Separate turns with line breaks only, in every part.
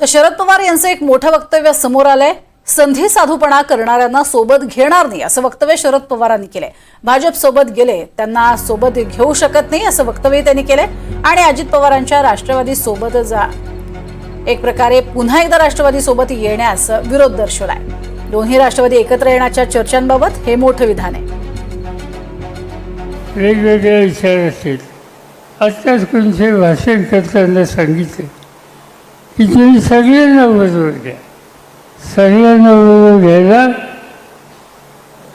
तर शरद पवार यांचं एक मोठं वक्तव्य समोर आलंय. संधी साधूपणा करणाऱ्यांना सोबत घेणार नाही असं वक्तव्य शरद पवारांनी केलंय. भाजप सोबत गेले त्यांना सोबत घेऊ शकत नाही असं वक्तव्य त्यांनी केलंय. आणि अजित पवारांच्या राष्ट्रवादी सोबत जा एक प्रकारे पुन्हा एकदा राष्ट्रवादी सोबत येण्यास विरोध दर्शवलाय. दोन्ही राष्ट्रवादी एकत्र येण्याच्या चर्चांबाबत हे मोठं विधान आहे.
वेगवेगळे विचार असतील. आत्ताच कोणते भाषण करताना सांगितले. की तुम्ही सगळे बरोबर घ्या. सगळे बरोबर घ्यायला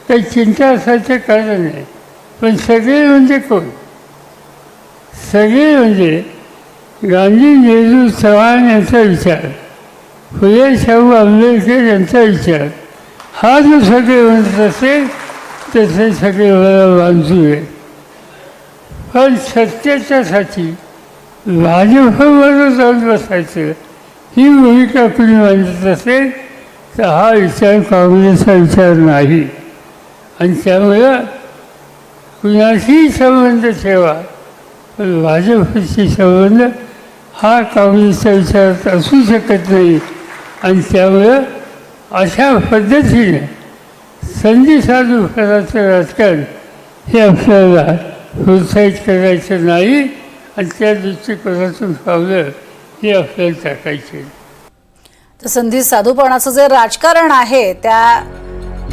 काही चिंता असायचं कारण नाही. पण सगळे म्हणजे कोण? सगळे म्हणजे गांधी नेहरू चव्हाण यांचा विचार फुले शाहू आंबेडकर यांचा विचार. हा जो सगळे म्हणत असेल तसे सगळे मला बांधू आहे पण सत्याच्यासाठी भाजपबरोबर जाऊन बसायचं ही भूमिका कुणी मांडत असेल तर हा विचार काँग्रेसचा विचार नाही. आणि त्यामुळं कुणाशीही संबंध ठेवा पण भाजपशी संबंध हा काँग्रेसच्या विचारात असू शकत नाही. आणि त्यामुळं अशा पद्धतीने संधी साधू करायचं राजकारण हे आपल्याला प्रोत्साहित करायचं नाही. आणि त्या दृष्टिकोनातून पावलं हे असेल टाकायचे
तर संधी साधूपणाचं जे राजकारण आहे त्या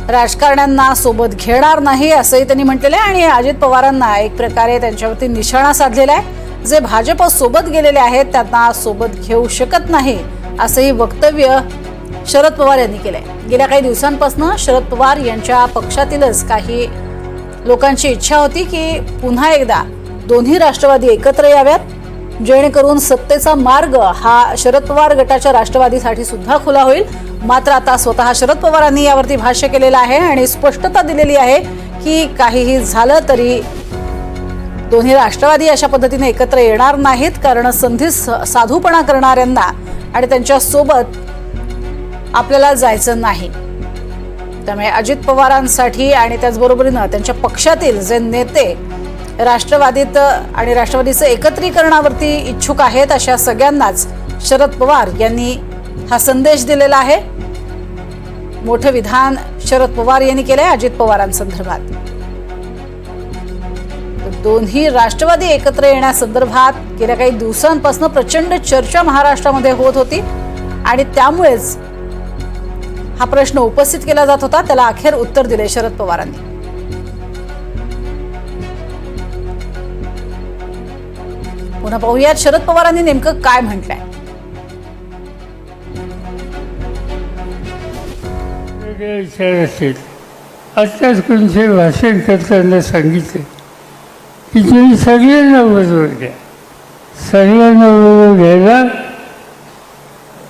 राजकारण्यांना सोबत घेणार नाही असंही त्यांनी म्हटलेलं आहे आणि अजित पवारांना एक प्रकारे त्यांच्यावरती निशाणा साधलेला आहे. जे भाजप सोबत गेलेले आहेत त्यांना सोबत घेऊ शकत नाही असंही वक्तव्य शरद पवार यांनी केलंय. गेल्या काही दिवसांपासून शरद पवार यांच्या पक्षातीलच काही लोकांची इच्छा होती की पुन्हा एकदा दोन्ही राष्ट्रवादी एकत्र याव्यात. जेणेकरून सत्तेचा मार्ग हा शरद पवार गटाच्या राष्ट्रवादीसाठी सुद्धा खुला होईल. मात्र आता स्वतः शरद पवारांनी यावरती भाष्य केलेलं आहे आणि स्पष्टता दिलेली आहे की काहीही झालं तरी दोन्ही राष्ट्रवादी अशा पद्धतीने एकत्र येणार नाहीत कारण संधी स- साधूपणा करणाऱ्यांना आणि त्यांच्यासोबत आपल्याला जायचं नाही. त्यामुळे अजित पवारांसाठी आणि त्याचबरोबरीनं त्यांच्या पक्षातील जे नेते राष्ट्रवादीत आणि राष्ट्रवादीचं एकत्रीकरणावरती इच्छुक आहेत अशा सगळ्यांनाच शरद पवार यांनी हा संदेश दिलेला आहे. मोठं विधान शरद पवार यांनी केलंय अजित पवारांसंदर्भात. दोन्ही राष्ट्रवादी एकत्र येण्यासंदर्भात गेल्या काही दिवसांपासून प्रचंड चर्चा महाराष्ट्रामध्ये होत होती आणि त्यामुळेच हा प्रश्न उपस्थित केला जात होता. त्याला अखेर उत्तर दिले शरद पवारांनी. पुन्हा पाहूयात. शरद पवारांनी नेमकं काय म्हटलंय?
वेगवेगळे विचार असतील आत्ताच कोणते भाषण करताना सांगितले की तुम्ही सगळ्यांना बरोबर घ्या सगळ्यांना बरोबर घ्यायला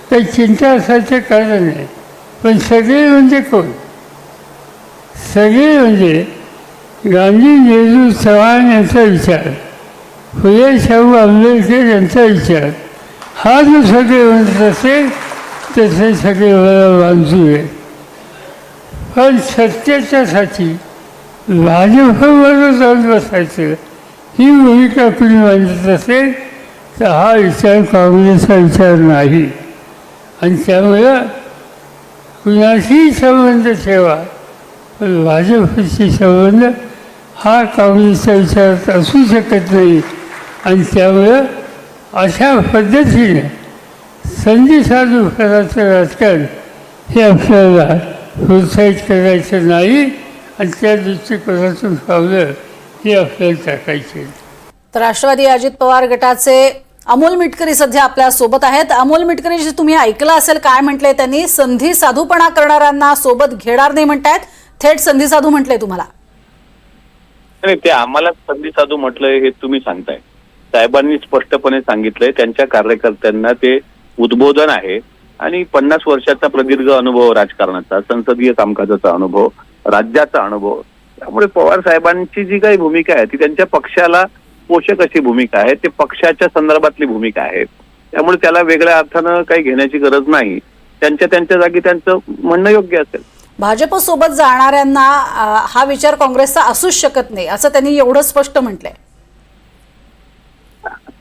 काही चिंता असायचं कारण नाही पण सगळे म्हणजे कोण? सगळे म्हणजे गांधी नेहरू चव्हाण यांचा विचार. फुले शाहू आंबेडकर यांचा विचार. हा जो सगळे म्हणत असेल तसे सगळे मला बांधू आहे. पण सत्याच्यासाठी भाजपवर जाऊन बसायचं ही भूमिका कुणी मांडत असेल तर हा विचार काँग्रेसचा विचार नाही. आणि त्यामुळं कुणाशीही संबंध ठेवा पण भाजपशी संबंध हा काँग्रेसच्या विचारात असू शकत नाही. आणि त्यामुळं अशा पद्धतीने संधी साधू करायचं राजकारण हे आपल्याला प्रोत्साहित करायचं नाही आणि त्या दृष्टिकोनातून पावलं हे आपल्याला टाकायचे
तर राष्ट्रवादी अजित पवार गटाचे अमोल मिटकरी सध्या आपल्यासोबत आहेत. अमोल मिटकरी जे तुम्ही ऐकलं असेल काय म्हटलंय त्यांनी? संधी साधूपणा करणाऱ्यांना सोबत घेणार नाही म्हणतायत. थेट संधी साधू म्हटलंय तुम्हाला.
नाही ते आम्हाला संधी साधू म्हटलंय हे तुम्ही सांगताय. साहेबांनी स्पष्टपणे सांगितलंय त्यांच्या कार्यकर्त्यांना ते उद्बोधन आहे. आणि पन्नास वर्षाचा प्रदीर्घ अनुभव राजकारणाचा संसदीय कामकाजाचा अनुभव राज्याचा अनुभव. त्यामुळे पवार साहेबांची जी काही भूमिका आहे ती त्यांच्या पक्षाला पोषक अशी भूमिका आहे ते पक्षाच्या संदर्भातली भूमिका आहे. त्यामुळे त्याला वेगळ्या अर्थानं काही घेण्याची गरज नाही. त्यांच्या त्यांच्या जागी त्यांचं म्हणणं योग्य असेल.
भाजप सोबत जाणाऱ्यांना हा विचार काँग्रेसचा असूच शकत नाही असं त्यांनी एवढं स्पष्ट म्हटलंय.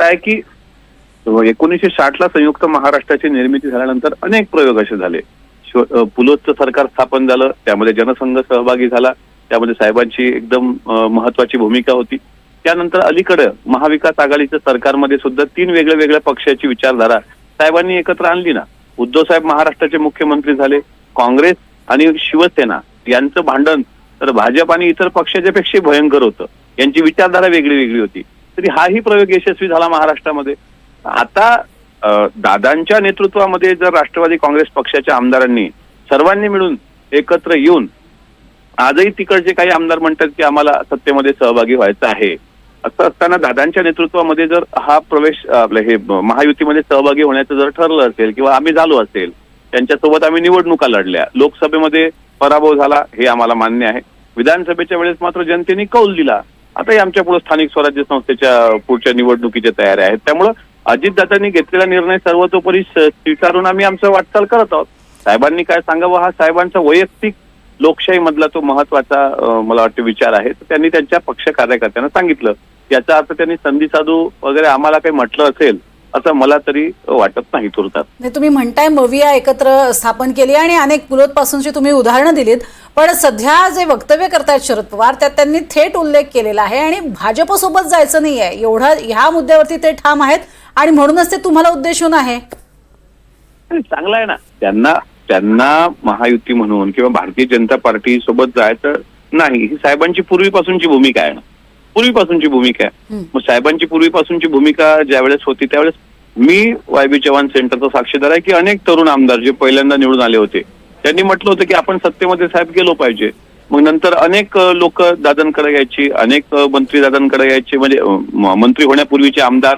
आता आहे की एकोणीसशे साठला संयुक्त महाराष्ट्राची निर्मिती झाल्यानंतर अनेक प्रयोग असे झाले. शिव- सरकार स्थापन झालं त्यामध्ये जनसंघ सहभागी झाला त्यामध्ये साहेबांची एकदम महत्वाची भूमिका होती. त्यानंतर अलीकडे महाविकास आघाडीच्या सरकारमध्ये सुद्धा तीन वेगळ्या वेगळ्या पक्षाची विचारधारा साहेबांनी एकत्र आणली ना. उद्धव साहेब महाराष्ट्राचे मुख्यमंत्री झाले काँग्रेस आणि शिवसेना यांचं भांडण तर भाजप आणि इतर पक्षाच्या पेक्षा भयंकर होतं. यांची विचारधारा वेगळी वेगळी होती. तरी हाही प्रयोग यशस्वी झाला महाराष्ट्रामध्ये. आता दादांच्या नेतृत्वामध्ये जर राष्ट्रवादी काँग्रेस पक्षाच्या आमदारांनी सर्वांनी मिळून एकत्र येऊन आजही तिकडचे काही आमदार म्हणतात की आम्हाला सत्तेमध्ये सहभागी व्हायचं आहे. असं असताना दादांच्या नेतृत्वामध्ये जर हा प्रवेश आपलं हे महायुतीमध्ये सहभागी होण्याचं जर ठरलं असेल किंवा आम्ही झालो असेल त्यांच्यासोबत आम्ही निवडणुका लढल्या. लोकसभेमध्ये पराभव झाला हे आम्हाला मान्य आहे. विधानसभेच्या वेळेस मात्र जनतेने कौल दिला. आताही आमच्या पुढे स्थानिक स्वराज्य संस्थेच्या पुढच्या निवडणुकीच्या तयाऱ्या आहेत. त्यामुळं अजितदादांनी घेतलेला निर्णय सर्वतोपरी स्वीकारून आम्ही आमचं वाटचाल करत आहोत. साहेबांनी काय सांगावं हा साहेबांचा वैयक्तिक लोकशाही मधला तो महत्त्वाचा मला वाटतं विचार आहे. तर त्यांनी त्यांच्या पक्ष कार्यकर्त्यांना सांगितलं. याचा अर्थ त्यांनी संधी साधू वगैरे आम्हाला काही म्हटलं असेल असं मला तरी वाटत नाही तुरतात
तुम्ही म्हणताय मविया एकत्र स्थापन केली आणि अनेक पुलोत्पासूनची तुम्ही उदाहरणं दिलीत. पण सध्या जे वक्तव्य करतायत शरद पवार त्यात त्यांनी थेट उल्लेख केलेला आहे आणि भाजपसोबत जायचं नाहीये. एवढा ह्या मुद्द्यावरती ते ठाम आहेत आणि म्हणूनच ते तुम्हाला उद्देशून आहे.
चांगलं आहे ना. त्यांना त्यांना महायुती म्हणून किंवा भारतीय जनता पार्टी सोबत जायचं नाही ही साहेबांची पूर्वीपासूनची भूमिका आहे ना. पूर्वीपासूनची भूमिका आहे. मग साहेबांची पूर्वीपासूनची भूमिका ज्यावेळेस होती त्यावेळेस मी वाय बी चव्हाण सेंटरचा साक्षीदार आहे की अनेक तरुण आमदार जे पहिल्यांदा निवडून आले होते. त्यांनी म्हटलं होतं की आपण सत्तेमध्ये साहेब गेलो पाहिजे. मग नंतर अनेक लोक दादांकडे यायची अनेक मंत्री दादांकडे यायचे म्हणजे मंत्री होण्यापूर्वीचे आमदार.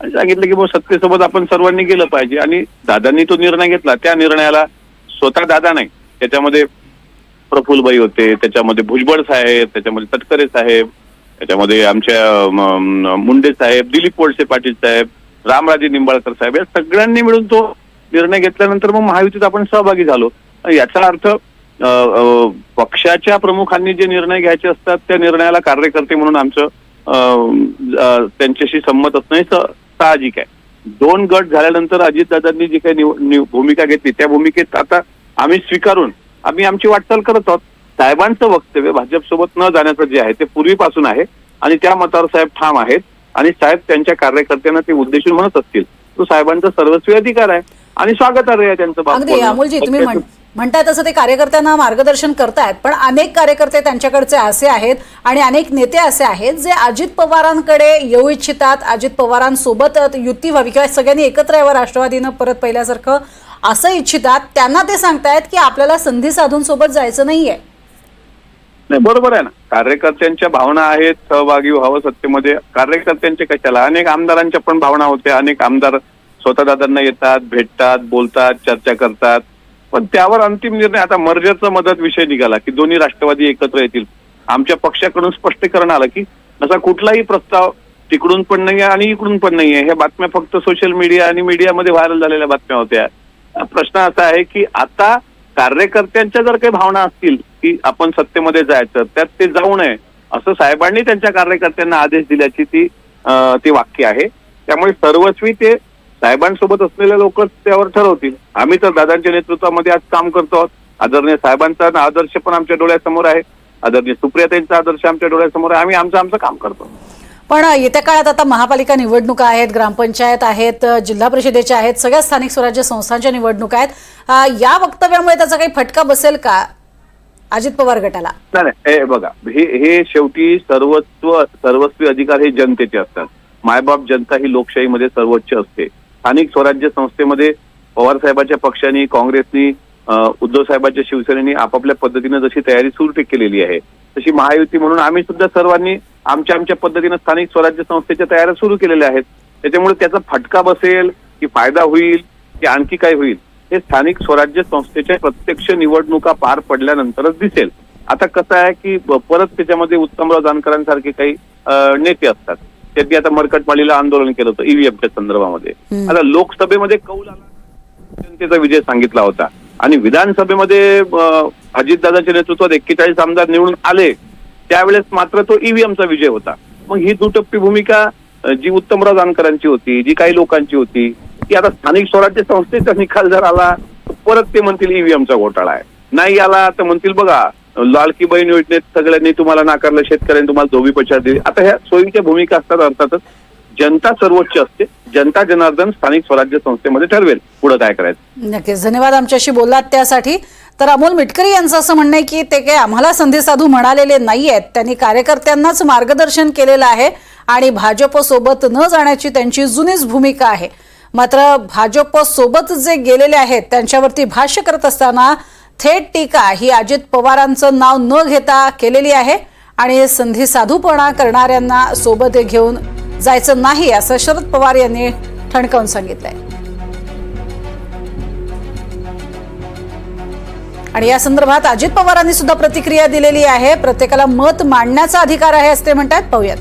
आणि सांगितलं की मग सत्तेसोबत आपण सर्वांनी गेलं पाहिजे. आणि दादांनी तो निर्णय घेतला. त्या निर्णयाला स्वतः दादा नाही. त्याच्यामध्ये प्रफुल्लबाई होते त्याच्यामध्ये भुजबळ साहेब त्याच्यामध्ये तटकरे साहेब त्याच्यामध्ये आमच्या मुंडे साहेब दिलीप वळसे पाटील साहेब रामराजे निंबाळकर साहेब या सगळ्यांनी मिळून तो निर्णय घेतल्यानंतर मग महायुतीत आपण सहभागी झालो. याचा अर्थ पक्षाच्या प्रमुखांनी जे निर्णय घ्यायचे असतात त्या निर्णयाला कार्यकर्ते म्हणून आमचं त्यांच्याशी संमत असणं हे साहजिक आहे. दोन गट झाल्यानंतर अजितदादांनी जी काही भूमिका घेतली त्या भूमिकेत आता आम्ही स्वीकारून आम्ही आमची वाटचाल करत आहोत. साहेबांचं वक्तव्य भाजपसोबत न जाण्याचं जे आहे ते पूर्वीपासून आहे आणि त्या मतावर साहेब ठाम आहेत आणि साहेब त्यांच्या कार्यकर्त्यांना ते उद्देशून म्हणत असतील. तो साहेबांचा सर्वस्वी अधिकार आहे आणि स्वागतार्ह आहे त्यांचं बाब.
अमोलजी तुम्ही म्हणतात म्हणताय तसं ते कार्यकर्त्यांना मार्गदर्शन करतायत पण अनेक कार्यकर्ते त्यांच्याकडचे असे आहेत आणि अनेक नेते असे आहेत जे अजित पवारांकडे येऊ इच्छितात. अजित पवारांसोबत युती व्हावी किंवा सगळ्यांनी एकत्र यावं राष्ट्रवादीनं परत पहिल्यासारखं असं इच्छितात. त्यांना ते सांगतायत की आपल्याला संधी साधून सोबत जायचं नाहीये.
नाही बरोबर आहे ना. कार्यकर्त्यांच्या भावना आहेत सहभागी व्हावं सत्तेमध्ये. कार्यकर्त्यांच्या कशाला? अनेक आमदारांच्या पण भावना होत्या. अनेक आमदार स्वतः दादांना येतात भेटतात बोलतात चर्चा करतात. पण त्यावर अंतिम निर्णय आता मर्जरचा मदत विषय निघाला की दोन्ही राष्ट्रवादी एकत्र येतील. आमच्या पक्षाकडून स्पष्टीकरण आलं की असा कुठलाही प्रस्ताव तिकडून पण नाही आहे आणि इकडून पण नाही आहे ह्या बातम्या फक्त सोशल मीडिया आणि मीडियामध्ये व्हायरल झालेल्या बातम्या होत्या. प्रश्न असा आहे की आता कार्यकर्त्यांच्या जर काही भावना असतील की आपण सत्तेमध्ये जायचं त्यात ते जाऊ नये असं साहेबांनी त्यांच्या कार्यकर्त्यांना आदेश दिल्याची ती ती वाक्य आहे. त्यामुळे सर्वस्वी ते साहेबांसोबत असलेले लोक त्यावर ठरवतील. आम्ही तर दादांच्या नेतृत्वामध्ये आज काम करतो आहोत. आदरणीय साहेबांचा आदर्श पण आमच्या डोळ्यासमोर आहे. आदरणीय सुप्रियाताईंचा आदर्श आमच्या डोळ्यासमोर आहे. आम्ही आमचं आमचं काम करतो.
पण येत्या काळात आता महापालिका निवडणुका आहेत ग्रामपंचायत आहेत जिल्हा परिषदेच्या आहेत सगळ्या स्थानिक स्वराज्य संस्थांच्या निवडणुका आहेत. या वक्तव्यामुळे त्याचा काही फटका बसेल का अजित पवार गटाला?
नाही बघा हे हे शेवटी सर्वस्व सर्वस्वी अधिकार हे जनतेचे असतात. मायबाप जनता ही लोकशाहीमध्ये सर्वोच्च असते. स्थानिक स्वराज्य संस्थेमध्ये पवार साहेबांच्या पक्षाने काँग्रेसनी उद्धव साहेबांच्या शिवसेनेने आपापल्या पद्धतीनं जशी तयारी सुरू केलेली आहे तशी महायुती म्हणून आम्ही सुद्धा सर्वांनी आमच्या आमच्या पद्धतीनं स्थानिक स्वराज्य संस्थेच्या तयाऱ्या सुरू केलेल्या आहेत. त्याच्यामुळे त्याचा फटका बसेल की फायदा होईल की आणखी काय होईल हे स्थानिक स्वराज्य संस्थेच्या प्रत्यक्ष निवडणुका पार पडल्यानंतरच दिसेल. आता कसं आहे की परत त्याच्यामध्ये उत्तमराव जानकरांसारखे काही नेते असतात. त्यांनी आता मरकटमाळीला आंदोलन केलं होतं ईव्हीएमच्या संदर्भामध्ये.
हम्म.
आता लोकसभेमध्ये कौल आला. जनतेचा विजय सांगितला होता. आणि विधानसभेमध्ये अजितदादाच्या नेतृत्वात एक्केचाळीस आमदार निवडून आले. त्यावेळेस मात्र तो ईव्हीएमचा विजय होता. मग ही दुटप्पी भूमिका जी उत्तमराव जानकरांची होती जी काही लोकांची होती ती आता स्थानिक स्वराज्य संस्थेचा निकाल जर आला परत ते म्हणतील ईव्हीएमचा घोटाळा आहे. नाही आला तर म्हणतील बघा लाडकी बहीण योजनेत सगळ्यांनी तुम्हाला नाकारलं शेतकऱ्यांनी तुम्हाला धोबी पछाड दिली. आता ह्या सोयीच्या भूमिका असतात अर्थातच जनता सर्वोच्च असते जनता जनार्दन स्थानिक स्वराज्य संस्थेमध्ये ठरवेल पुढे काय करायचं.
नक्कीच धन्यवाद आमच्याशी बोललात त्यासाठी. तर अमोल मिटकरी यांचं असं म्हणणं आहे की ते काही आम्हाला संधी साधू म्हणालेले नाही आहेत. त्यांनी कार्यकर्त्यांनाच मार्गदर्शन केलेलं आहे आणि भाजप सोबत न जाण्याची त्यांची जुनीच भूमिका आहे. मात्र भाजप सोबत जे गेलेले आहेत त्यांच्यावरती भाष्य करत असताना थेट टीका ही अजित पवारांचं नाव न घेता केलेली आहे आणि संधी साधूपणा करणाऱ्यांना सोबत घेऊन जायचं नाही असं शरद पवार यांनी ठणकावून सांगितलंय. आणि या संदर्भात अजित पवारांनी सुद्धा प्रतिक्रिया दिलेली आहे. प्रत्येकाला मत मांडण्याचा अधिकार आहे असं ते म्हणतात पाहूयात.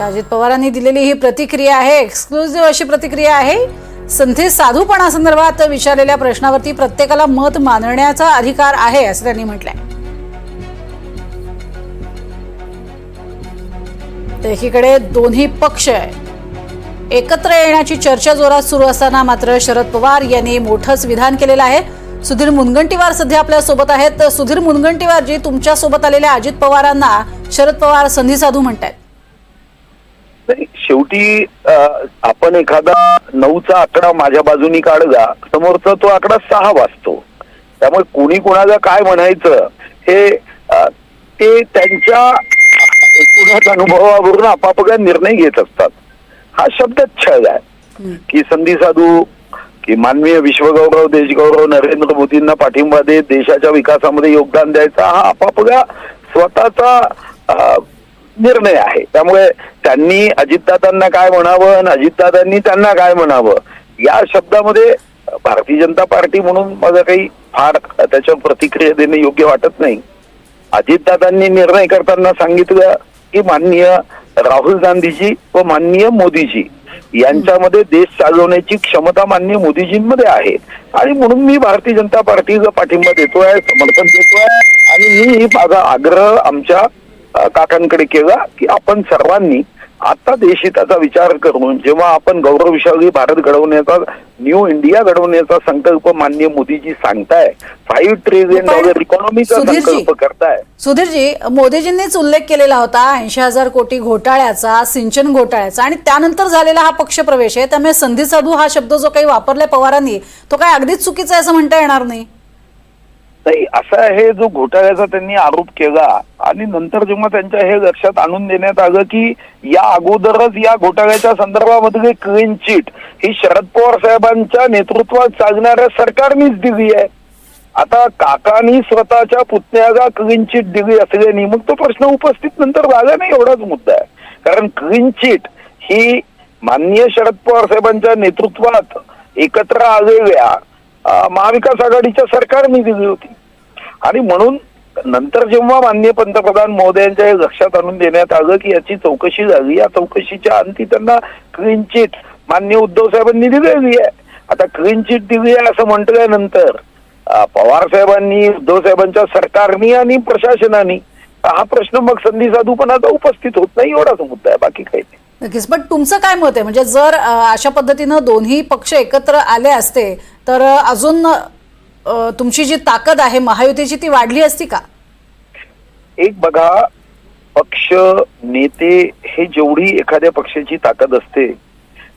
अजित पवारांनी दिलेली ही प्रतिक्रिया आहे. एक्सक्लुझिव्ह अशी प्रतिक्रिया आहे. संधी साधूपणा संदर्भात विचारलेल्या प्रश्नावरती प्रत्येकाला मत मानण्याचा अधिकार आहे असं त्यांनी म्हटलंय. तर एकीकडे दोन्ही पक्ष एकत्र येण्याची चर्चा जोरात सुरू असताना मात्र शरद पवार यांनी मोठंच विधान केलेलं आहे. सुधीर मुनगंटीवार सध्या आपल्यासोबत आहेत. तर सुधीर मुनगंटीवार जी तुमच्यासोबत आलेल्या अजित पवारांना शरद पवार संधी साधू
म्हणतात शेवटी आपण एखादा नऊचा आकडा माझ्या बाजूनी काढला समोरचा तो आकडा सहा वाजतो. त्यामुळे कोणी कोणाला काय म्हणायचं हे ते त्यांच्या एकूणच अनुभवावरून आपापला निर्णय घेत असतात. हा शब्द छळ आहे. की संधी साधू की मानवीय विश्वगौरव देशगौरव नरेंद्र मोदींना पाठिंबा देत देशाच्या विकासामध्ये योगदान द्यायचा हा आपापला स्वतःचा निर्णय आहे. त्यामुळे त्यांनी अजितदादांना काय म्हणावं आणि अजितदादांनी त्यांना काय म्हणावं या शब्दामध्ये भारतीय जनता पार्टी म्हणून माझं काही फार त्याच्यावर प्रतिक्रिया देणं योग्य वाटत नाही. अजितदादांनी निर्णय करताना सांगितलं की माननीय राहुल गांधीजी व माननीय मोदीजी यांच्यामध्ये देश चालवण्याची क्षमता माननीय मोदीजींमध्ये आहे. आणि म्हणून मी भारतीय जनता पार्टीचा पाठिंबा देतोय समर्थन देतोय आणि मी ही माझा आग्रह आमच्या काकांकडे केला की आपण सर्वांनी आता देशहिताचा विचार करून जेव्हा आपण गौरवशाली भारत घडवण्याचा न्यू इंडिया घडवण्याचा संकल्प माननीय मोदीजी सांगताय फाईव्ह ट्रिलियन डॉलर इकॉनॉमीचा संकल्प करताय.
सुधीरजी मोदीजींनीच उल्लेख केलेला होता ऐंशी हजार कोटी घोटाळ्याचा सिंचन घोटाळ्याचा आणि त्यानंतर झालेला हा पक्षप्रवेश आहे त्यामुळे संधी साधू हा शब्द जो काही वापरलाय पवारांनी तो काय अगदीच चुकीचा आहे असं म्हणता येणार नाही?
नाही असा हे जो घोटाळ्याचा त्यांनी आरोप केला. आणि नंतर जेव्हा त्यांच्या हे लक्षात आणून देण्यात आलं की या अगोदरच या घोटाळ्याच्या संदर्भामध्ये क्लीन चिट ही शरद पवार साहेबांच्या नेतृत्वात चालणाऱ्या सरकारनीच दिली आहे. आता काकांनी स्वतःच्या पुतण्याला क्लीन चिट दिली असल्याने मग तो प्रश्न उपस्थित नंतर झाला नाही एवढाच मुद्दा आहे. कारण क्लीन चिट ही माननीय शरद पवार साहेबांच्या नेतृत्वात एकत्र आलेल्या महाविकास आघाडीच्या सरकार मी दिली होती. आणि म्हणून नंतर जेव्हा माननीय पंतप्रधान महोदयांच्या लक्षात आणून देण्यात आलं की याची चौकशी झाली या चौकशीच्या अंती त्यांना क्लीन चिट माननीय उद्धव साहेबांनी दिलेली आहे. आता क्लीन चिट दिली आहे असं म्हटल्यानंतर पवार साहेबांनी उद्धव साहेबांच्या सरकारनी आणि प्रशासनाने हा प्रश्न मग संधी साधूपणाचा उपस्थित होत नाही एवढाच मुद्दा आहे बाकी काही नाही.
नक्कीच. पण तुमचं काय मत आहे? म्हणजे जर अशा पद्धतीनं दोन्ही पक्ष एकत्र आले असते तर अजून तुमची जी ताकद आहे महायुतीची ती वाढली असती का?
एक बघा पक्ष नेते हे जेवढी एखाद्या पक्षाची ताकद असते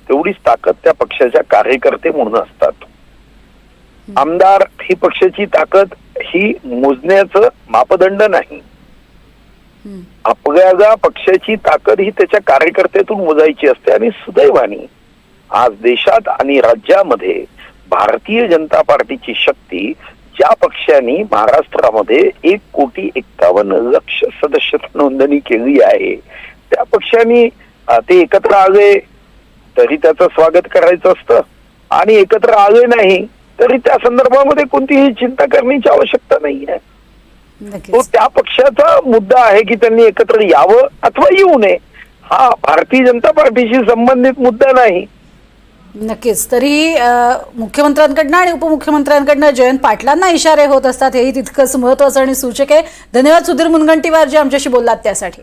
तेवढीच ताकद त्या पक्षाच्या कार्यकर्ते म्हणून असतात. आमदार ही पक्षाची ताकद ही मोजण्याचं मापदंड नाही. आपल्याला पक्षाची ताकद ही त्याच्या कार्यकर्त्यातून मोजायची असते आणि सुदैवाने आज देशात आणि राज्यामध्ये भारतीय जनता पार्टीची शक्ती ज्या पक्षाने महाराष्ट्रामध्ये एक कोटी एक्कावन्न लक्ष सदस्य नोंदणी केली आहे त्या पक्षाने ते एकत्र आले तरी त्याचं स्वागत करायचं असतं. आणि एकत्र आले नाही तरी त्या संदर्भामध्ये कोणतीही चिंता करण्याची आवश्यकता नाही आहे तो त्या पक्षाचा मुद्दा आहे की त्यांनी एकत्र यावं अथवा येऊ नये. हा भारतीय जनता पार्टीशी संबंधित मुद्दा नाही.
नक्कीच. तरीही अ, मुख्यमंत्र्यांकडनं आणि उपमुख्यमंत्र्यांकडनं जयंत पाटलांना इशारे होत असतात. हेही तितकंच महत्वाचं आणि सूचक आहे. धन्यवाद सुधीर मुनगंटीवार जे आमच्याशी बोललात त्यासाठी.